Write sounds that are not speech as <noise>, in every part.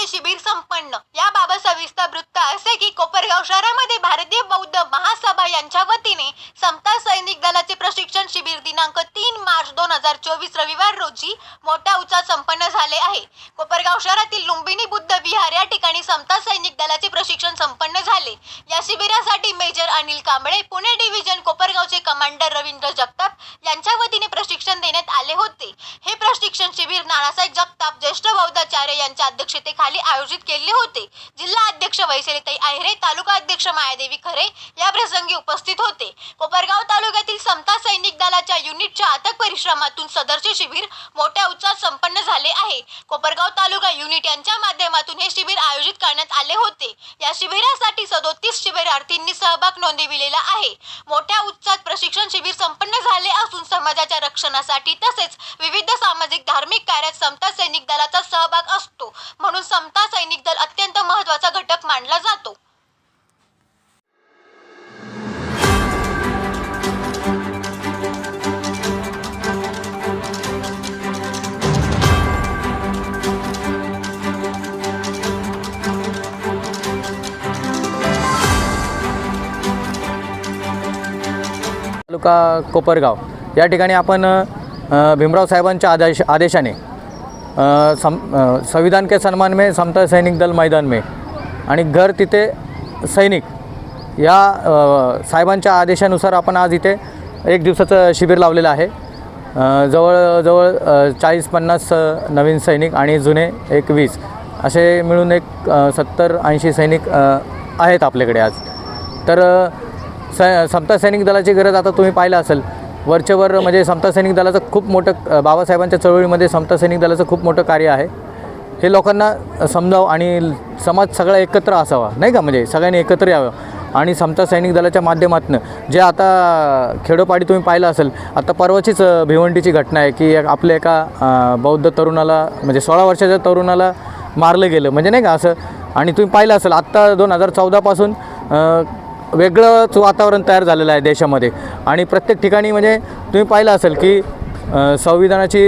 समता शिबिर संपन्न. याबाबत सविस्तर वृत्त असे की कोपरगाव शहरामध्ये भारतीय बौद्ध महासभा यांच्या वतीने समता सैनिक दलाचे प्रशिक्षण शिबिर दिनांक तीन मार्च दोन हजार चोवीस रविवार रोजी मोठ्या उत्साहात संपन्न झाले आहे. कोपरगाव शहरातील लुंबिनी बुद्ध विहार या ठिकाणी समता सैनिक दलाचे प्रशिक्षण संपन्न झाले. या शिबिरासाठी मेजर अनिल कांबळे पुणे डिव्हिजन कोपरगावचे कमांडर रवींद्र जगताप यांच्या वतीने प्रशिक्षण देण्यात आले होते. हे प्रशिक्षण शिबिर नानासाहेब जगताप ज्येष्ठ बौद्धाचार्य यांच्या अध्यक्षतेखाली आयोजित केले होते. जिल्हा अध्यक्ष वैशालीताई आहिरे तालुका अध्यक्ष मायादेवी खरे या प्रसंगी उपस्थित होते. कोपरगाव तालुक्यातील समता सैनिक दलाच्या युनिटच्या अथक परिश्रमातून सदरचे शिबिर मोठ्या उत्साहात संपन्न झाले आहे. कोपरगाव तालुका युनिट यांच्या माध्यमातून हे शिबिर आयोजित करण्यात आले होते. या शिबिरासाठी सदोतीस शिबिरार्थींनी सहभाग नोंदविलेला आहे. मोठ्या उत्साहात प्रशिक्षण शिबिर संपन्न झाले असून समाजाच्या रक्षणासाठी तसेच विविध सामाजिक धार्मिक कार्यात समता सैनिक दलाचा सहभाग असतो. म्हणून समता सैनिक दल अत्यंत महत्त्वाचा घटक मानला जातो. तालुका कोपरगाव. या ठिकाणी आपण भीमराव साहेबांच्या आदेश आदेशाने सम संविधान के सन्मान में समता सैनिक दल मैदान में आणि घर तिथे सैनिक या साहेबांच्या आदेशानुसार आपण आज इथे एक दिवसाचं शिबिर लावलेलं आहे. जवळजवळ चाळीस पन्नास नवीन सैनिक आणि जुने एक वीस असे मिळून एक सत्तर ऐंशी सैनिक आहेत आपल्याकडे आज. तर स समता सैनिक दलाची गरज आता तुम्ही पाहिलं असेल. वरचेवर म्हणजे समता सैनिक दलाचं खूप मोठं बाबासाहेबांच्या चळवळीमध्ये समता सैनिक दलाचं खूप मोठं कार्य आहे. हे लोकांना समजावं आणि समाज सगळा एकत्र असावा नाही का? म्हणजे सगळ्यांनी एकत्र यावं. आणि समता सैनिक दलाच्या माध्यमातून जे आता खेडोपाडी तुम्ही पाहिलं असेल आता परवाचीच भिवंडीची घटना आहे की एक आपल्या एका बौद्ध तरुणाला म्हणजे सोळा वर्षाच्या तरुणाला मारलं गेलं म्हणजे नाही का असं? आणि तुम्ही पाहिलं असेल आत्ता दोन हजार चौदापासून वेगळंच वातावरण तयार झालेलं आहे देशामध्ये. आणि प्रत्येक ठिकाणी म्हणजे तुम्ही पाहिलं असेल की संविधानाची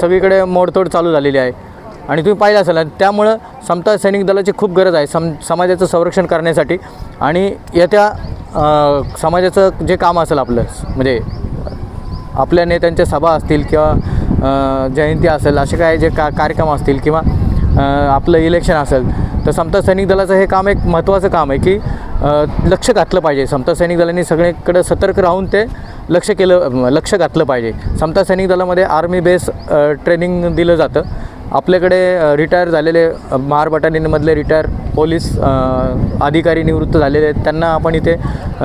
सगळीकडे मोडतोड चालू झालेली आहे. आणि तुम्ही पाहिलं असेल आणि त्यामुळं समता सैनिक दलाची खूप गरज आहे सम समाजाचं संरक्षण करण्यासाठी. आणि येत्या समाजाचं जे काम असेल आपलं म्हणजे आपल्या नेत्यांच्या सभा असतील किंवा जयंती असेल असे काय जे का कार्यक्रम असतील किंवा आपलं इलेक्शन असेल तर समता सैनिक दलाचं हे काम एक महत्त्वाचं काम आहे की लक्ष घातलं पाहिजे. समता सैनिक दलांनी सगळीकडे सतर्क राहून ते लक्ष केलं लक्ष घातलं पाहिजे. समता सैनिक दलामध्ये आर्मी बेस ट्रेनिंग दिलं जातं. आपल्याकडे रिटायर झालेले महार बटालियनमधले रिटायर पोलीस अधिकारी निवृत्त झालेले आहेत. त्यांना आपण इथे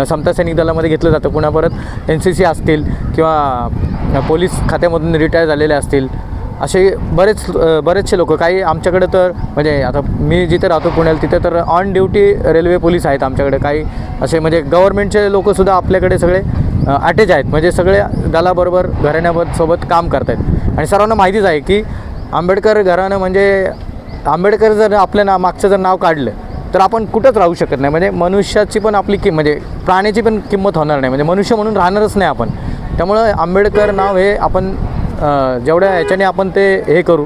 समता सैनिक दलामध्ये घेतलं जातं. पुन्हा परत एन सी सी असतील किंवा पोलीस खात्यामधून रिटायर झालेले असतील. असे बरेच बरेचसे लोक काही आमच्याकडे तर म्हणजे आता मी जिथे राहतो पुण्याला तिथे तर ऑन ड्युटी रेल्वे पोलीस आहेत आमच्याकडे. काही असे म्हणजे गव्हर्नमेंटचे लोकसुद्धा आपल्याकडे सगळे अटॅच आहेत. म्हणजे सगळे दलाबरोबर घराण्यासोबत काम करत आहेत आणि सर्वांना माहितीच आहे की आंबेडकर घराणं म्हणजे आंबेडकर जर आपल्या ना मागचं जर नाव काढलं तर आपण कुठंच राहू शकत नाही. म्हणजे मनुष्याची पण आपली कि म्हणजे प्राण्याची पण किंमत होणार नाही. म्हणजे मनुष्य म्हणून राहणारच नाही आपण. त्यामुळं आंबेडकर नाव हे आपण जेवढ्या ह्याच्याने आपण ते हे करू.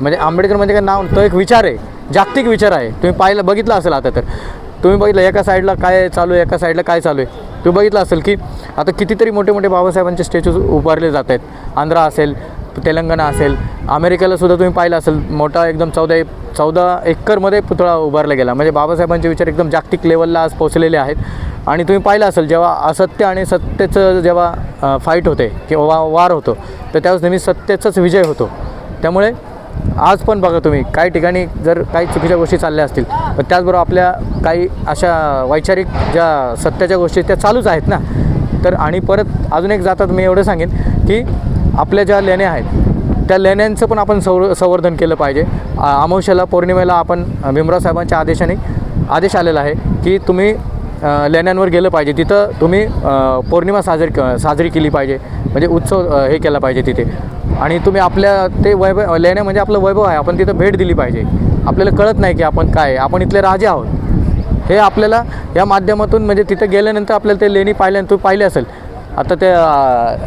म्हणजे आंबेडकर म्हणजे काय नाव तो एक विचार आहे जागतिक विचार आहे. तुम्ही पाहिलं बघितलं असेल आता तर. तुम्ही बघितलं एका साईडला काय चालू आहे एका साईडला काय चालू आहे. तुम्ही बघितलं असेल की आता कितीतरी मोठे मोठे बाबासाहेबांचे स्टॅच्यूज उभारले जात आहेत. आंध्रा असेल तेलंगणा असेल अमेरिकेला सुद्धा तुम्ही पाहिलं असेल मोठा एकदम चौदा चौदा एकरमध्ये पुतळा उभारला गेला. म्हणजे बाबासाहेबांचे विचार एकदम जागतिक लेवलला आज पोचलेले आहेत. आणि तुम्ही पाहिलं असेल जेव्हा असत्य आणि सत्तेचं जेव्हा फाईट होते किंवा वा वार होतो तर त्यावेळेस नेहमी सत्तेचाच विजय होतो. त्यामुळे आज पण बघा तुम्ही काही ठिकाणी जर काही चुकीच्या गोष्टी चालल्या असतील तर त्याचबरोबर आपल्या काही अशा वैचारिक ज्या सत्याच्या गोष्टी त्या चालूच आहेत ना. तर आणि परत अजून एक जातात मी एवढं सांगेन की आपल्या ज्या लेण्या आहेत त्या लेण्यांचं पण आपण संर संवर्धन केलं पाहिजे. अमावश्याला पौर्णिमेला आपण अ, भीमराव साहेबांच्या आदेशाने आदेश आलेला आहे की तुम्ही लेण्यांवर गेलं पाहिजे. तिथं तुम्ही पौर्णिमा साजरी क- साजरी केली पाहिजे. म्हणजे उत्सव हे केला पाहिजे तिथे. आणि तुम्ही आपल्या ते वैभव लेण्या म्हणजे आपलं वैभव आहे. आपण तिथं भेट दिली पाहिजे. आपल्याला कळत नाही की आपण काय आहे. आपण इथले राजे आहोत. हे आपल्याला या माध्यमातून म्हणजे तिथं गेल्यानंतर आपल्याला ते लेणी पाहिल्यानंतर तुम्ही पाहिले असेल. आता ते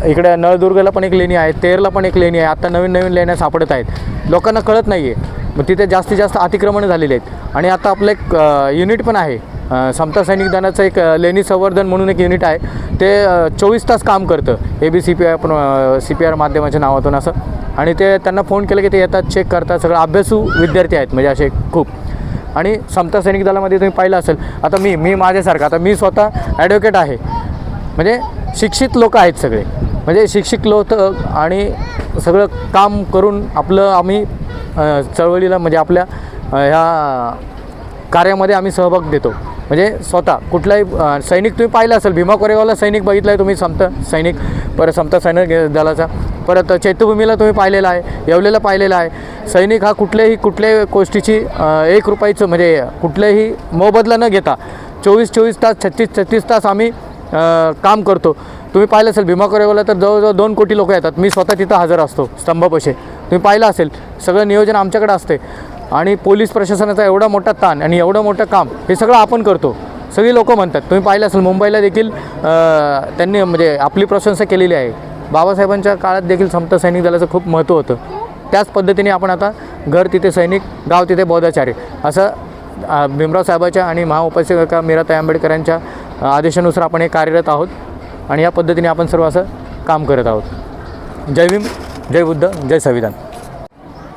इकडे नळदुर्गला पण एक लेणी आहे तेरला पण एक लेणी आहे आता नवीन नवीन लेण्या सापडत आहेत. लोकांना कळत नाही आहे मग तिथे जास्तीत जास्त अतिक्रमणं झालेली आहेत. आणि आता आपलं एक युनिट पण आहे. समता सैनिक दलाचं एक लेणी संवर्धन म्हणून एक युनिट आहे. ते चोवीस तास काम करतं. A B C P I आपण सी पी आर माध्यमाच्या नावातून असं. आणि ते त्यांना फोन केलं की ते येतात चेक करतात सगळं अभ्यासू विद्यार्थी आहेत. म्हणजे असे खूप. आणि समता सैनिक दलामध्ये तुम्ही पाहिलं असेल. आता मी मी माझ्यासारखं आता मी स्वतः ॲडव्होकेट आहे. म्हणजे शिक्षित लोक आहेत सगळे. म्हणजे शिक्षित लोक आणि सगळं काम करून आपलं आम्ही चळवळीला म्हणजे आपल्या ह्या कार्यामध्ये आम्ही सहभाग देतो. म्हणजे स्वतः कुठलाही सैनिक तुम्ही पाहिलं असेल भीमा कोरेगावला सैनिक बघितला आहे तुम्ही समता सैनिक परत समता सैनिक दलाचा. परत चैत्यभूमीला तुम्ही पाहिलेला आहे येवलेला पाहिलेला आहे. सैनिक हा कुठल्याही कुठल्याही गोष्टीची एक रुपयाचं म्हणजे कुठल्याही मोबदला न घेता चोवीस चोवीस तास छत्तीस छत्तीस तास आम्ही काम करतो. तुम्ही पाहिलं असेल भीमा कोरेगावला तर जवळजवळ दोन कोटी लोक येतात. मी स्वतः तिथं हजर असतो स्तंभापाशी. तुम्ही पाहिलं असेल सगळं नियोजन आमच्याकडे असते आणि पोलीस प्रशासनाचा एवढा मोठा ताण आणि एवढं मोठं काम हे सगळं आपण करतो. सगळी लोक म्हणतात. तुम्ही पाहिलं असेल मुंबईला देखील त्यांनी म्हणजे आपली प्रशंसा केलेली आहे. बाबासाहेबांच्या काळात देखील समता सैनिक दलाचं खूप महत्त्व होतं. त्याच पद्धतीने आपण आता घर तिथे सैनिक गाव तिथे बौद्धाचार्य. असं भीमराव साहेबाच्या आणि महाउपासिका मीरा ताई आंबेडकरांच्या आदेशानुसार आपण हे कार्यरत आहोत आणि या पद्धतीने आपण सर्व असं काम करत आहोत. जय भीम जय बुद्ध जय संविधान.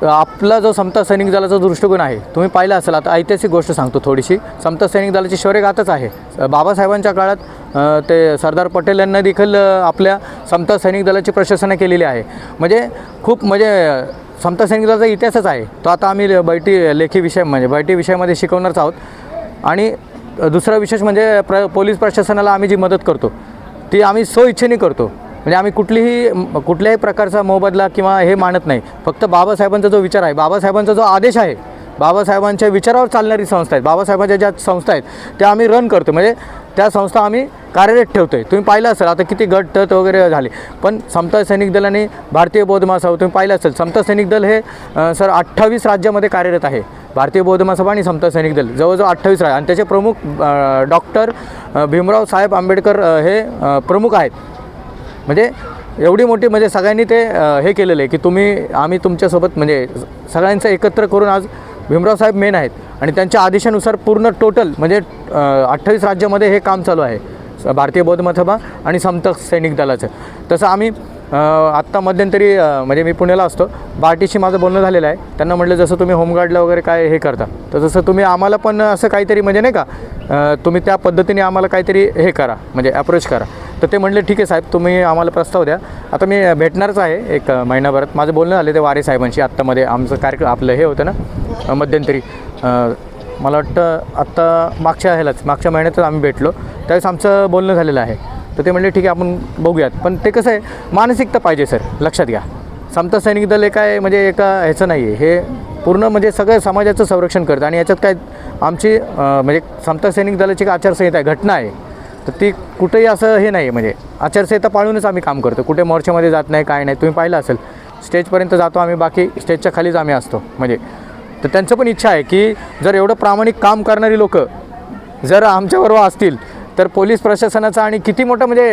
आपला जो समता सैनिक दलाचा दृष्टिकोन आहे तुम्ही पाहिलं असेल आता ऐतिहासिक गोष्ट सांगतो थोडीशी. समता सैनिक दलाची शौर्यगाथच आहे. बाबासाहेबांच्या काळात ते सरदार पटेल यांना देखील आपल्या समता सैनिक दलाची प्रशासना केलेली आहे. म्हणजे खूप म्हणजे समता सैनिक दलाचा इतिहासच आहे. तो आता आम्ही बैठी लेखी विषय म्हणजे बैठी विषयामध्ये शिकवणारच आहोत. आणि दुसरा विशेष म्हणजे प्र पोलीस प्रशासनाला आम्ही जी मदत करतो ती आम्ही स्वइच्छेने करतो. म्हणजे आम्ही कुठलीही कुठल्याही प्रकारचा मोबदला किंवा हे मानत नाही. फक्त बाबासाहेबांचा जो विचार आहे बाबासाहेबांचा जो आदेश आहे बाबासाहेबांच्या विचारावर चालणारी संस्था आहेत बाबासाहेबांच्या ज्या संस्था आहेत त्या आम्ही रन करतो. म्हणजे त्या संस्था आम्ही कार्यरत ठेवतो आहे तुम्ही पाहिलं असेल आता किती गट तट वगैरे झाले. पण समता सैनिक दलाने भारतीय बौद्ध महासभा तुम्ही पाहिलं असेल समता सैनिक दल हे सर अठ्ठावीस राज्यामध्ये कार्यरत आहे. भारतीय बौद्ध महासभा आणि समता सैनिक दल जवळजवळ अठ्ठावीस आहे आणि त्याचे प्रमुख डॉक्टर भीमराव साहेब आंबेडकर हे प्रमुख आहेत. म्हणजे एवढी मोठी म्हणजे सगळ्यांनी ते हे केलेलं आहे की तुम्ही आम्ही तुमच्यासोबत म्हणजे सगळ्यांचं एकत्र करून आज भीमराव साहेब मेन आहेत. आणि त्यांच्या आदेशानुसार पूर्ण टोटल म्हणजे अठ्ठावीस राज्यामध्ये हे काम चालू आहे. स- भारतीय बौद्ध मथबा आणि समत सैनिक दलाचं. तसं आम्ही आत्ता मध्यंतरी म्हणजे मी पुण्याला असतो. बार्टीशी माझं बोलणं झालेलं आहे. त्यांना म्हटलं जसं तुम्ही होमगार्डला वगैरे काय हे करता तर जसं तुम्ही आम्हाला पण असं काहीतरी म्हणजे नाही का तुम्ही त्या पद्धतीने आम्हाला काहीतरी हे करा म्हणजे अप्रोच करा. तर ते म्हटले ठीक आहे साहेब तुम्ही आम्हाला प्रस्ताव द्या. आता मी भेटणारच आहे एक महिनाभरात. माझं बोलणं झालं ते वारे साहेबांशी. आत्तामध्ये आमचं कार्यक्रम आपलं हे होतं ना मध्यंतरी. मला वाटतं आत्ता मागच्या ह्यालाच मागच्या महिन्यातच आम्ही भेटलो. त्यावेळेस आमचं बोलणं झालेलं आहे. तर ते म्हणले ठीक आहे आपण बघूयात. पण ते कसं आहे मानसिकता पाहिजे सर. लक्षात घ्या. समता सैनिक दल हे काय म्हणजे एका ह्याचं नाही आहे हे पूर्ण म्हणजे सगळं समाजाचं संरक्षण करतं. आणि याच्यात काय आमची म्हणजे समता सैनिक दलाची एक आचारसंहिता आहे घटना आहे. तर ती कुठेही असं हे नाही आहे म्हणजे आचारसंहिता पाळूनच आम्ही काम करतो. कुठे मोर्चामध्ये जात नाही काय नाही. तुम्ही पाहिलं असेल स्टेजपर्यंत जातो आम्ही बाकी स्टेजच्या खालीच आम्ही असतो. म्हणजे तर त्यांचं पण इच्छा आहे की जर एवढं प्रामाणिक काम करणारी लोकं जर आमच्याबरोबर असतील तर पोलीस प्रशासनाचा आणि किती मोठं म्हणजे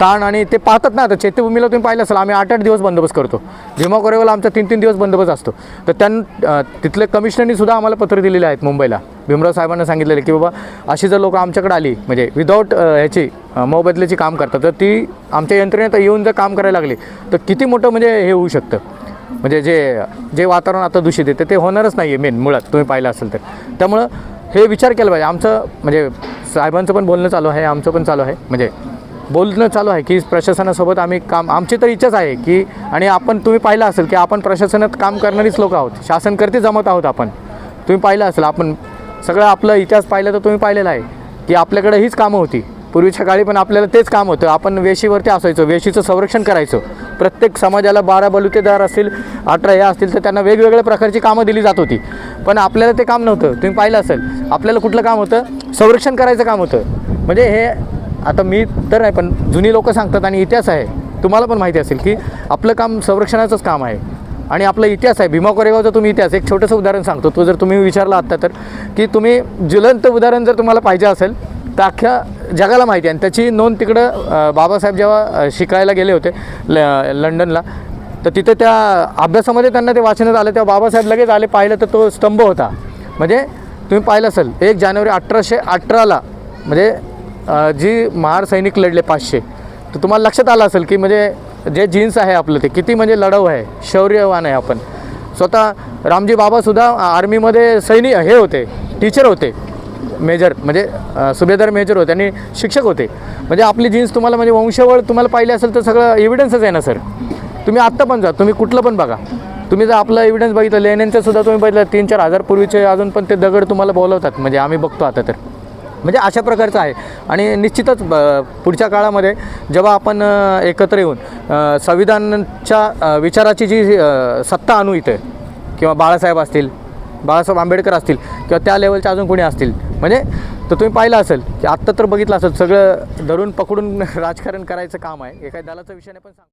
ताण आणि ते पाहतात ना आता चैत्यभूमीला तुम्ही पाहिलं असेल आम्ही आठ आठ दिवस बंदोबस्त करतो. भीमा कोरेगावला आमचा तीन तीन दिवस बंदोबस्त असतो. तर त्यां तिथले कमिशनरनी सुद्धा आम्हाला पत्र दिलेले आहेत मुंबईला. भीमराव साहेबांना सांगितलेलं की बाबा अशी जर लोकं आमच्याकडे आली म्हणजे विदाऊट ह्याची मोबदल्याची काम करतात तर ती आमच्या यंत्रणेत येऊन जर काम करायला लागली तर किती मोठं म्हणजे हे होऊ शकतं? म्हणजे जे जे वातावरण आता दूषित येते ते होणारच नाही आहे मेन मुळात तुम्ही पाहिलं असेल तर. त्यामुळं हे विचार केला पाहिजे. आमचं म्हणजे साहेबांचं पण बोलणं चालू आहे आमचं पण चालू आहे. म्हणजे बोलणं चालू आहे की प्रशासनासोबत आम्ही काम आमची तर इच्छाच आहे की आणि आपण तुम्ही पाहिलं असेल की आपण प्रशासनात काम करणारीच लोक आहोत. शासनकर्ते जमत आहोत आपण. तुम्ही पाहिलं असेल आपण सगळं आपलं इतिहास पाहिलं तर तुम्ही पाहिलेला आहे की आपल्याकडे हीच कामं होती. पूर्वीच्या काळी पण आपल्याला तेच काम होतं. आपण वेशीवरती असायचो वेशीचं संरक्षण करायचो. प्रत्येक समाजाला बारा बलुतेदार असतील अठरा या असतील तर त्यांना वेगवेगळ्या प्रकारची कामं दिली जात होती. पण आपल्याला ते काम नव्हतं. तुम्ही पाहिलं असेल आपल्याला कुठलं काम होतं? संरक्षण करायचं काम होतं. म्हणजे हे आता मी तर नाही पण जुनी लोकं सांगतात आणि इतिहास आहे. तुम्हाला पण माहिती असेल की आपलं काम संरक्षणाचंच काम आहे. आणि आपला इतिहास आहे. भीमा कोरेगावचा तुम्ही इतिहास एक छोटंसं उदाहरण सांगतो. तो जर तुम्ही विचारला आत्ता तर की तुम्ही ज्वलंत उदाहरण जर तुम्हाला पाहिजे असेल तर अख्ख्या जगाला माहिती आहे. आणि त्याची नोंद तिकडं बाबासाहेब जेव्हा शिकायला गेले होते ल लंडनला तर तिथे त्या अभ्यासामध्ये त्यांना ते वाचण्यात आलं. तेव्हा बाबासाहेब लगेच आले पाहिलं तर तो स्तंभ होता. म्हणजे तुम्ही पाहिलं असेल एक जानेवारी अठराशे अठराला म्हणजे जी महार सैनिक लढले पाचशे तर तुम्हाला लक्षात आलं असेल की म्हणजे जे जीन्स आहे आपलं ते किती म्हणजे लढाऊ आहे शौर्यवान आहे आपण. स्वतः रामजी बाबासुद्धा आर्मीमध्ये सैनिक हे होते टीचर होते. मेजर म्हणजे सुभेदार मेजर होते आणि शिक्षक होते. म्हणजे आपली जीन्स तुम्हाला म्हणजे वंशवळ तुम्हाला पाहिली असेल तर सगळं एव्हिडन्सच आहे ना सर तुम्ही आत्ता पण जा तुम्ही कुठलं पण बघा. तुम्ही जर आपला एव्हिडन्स बघितलं लेण्यांचं सुद्धा तुम्ही बघितलं तीन चार हजार पूर्वीचे अजून पण ते दगड तुम्हाला बोलवतात म्हणजे आम्ही बघतो आता तर. म्हणजे अशा प्रकारचं आहे. आणि निश्चितच ब- पुढच्या काळामध्ये जेव्हा आपण एकत्र येऊन संविधानच्या विचाराची जी सत्ता आणू इथे किंवा बाळासाहेब असतील बाळासाहेब आंबेडकर असतील किंवा त्या लेवलचे अजून कोणी असतील म्हणजे तर तुम्ही पाहिलं असेल की आत्ता तर बघितलं असेल सगळं धरून पकडून <laughs> राजकारण करायचं काम आहे. एका दलाचा विषय नाही पण सांग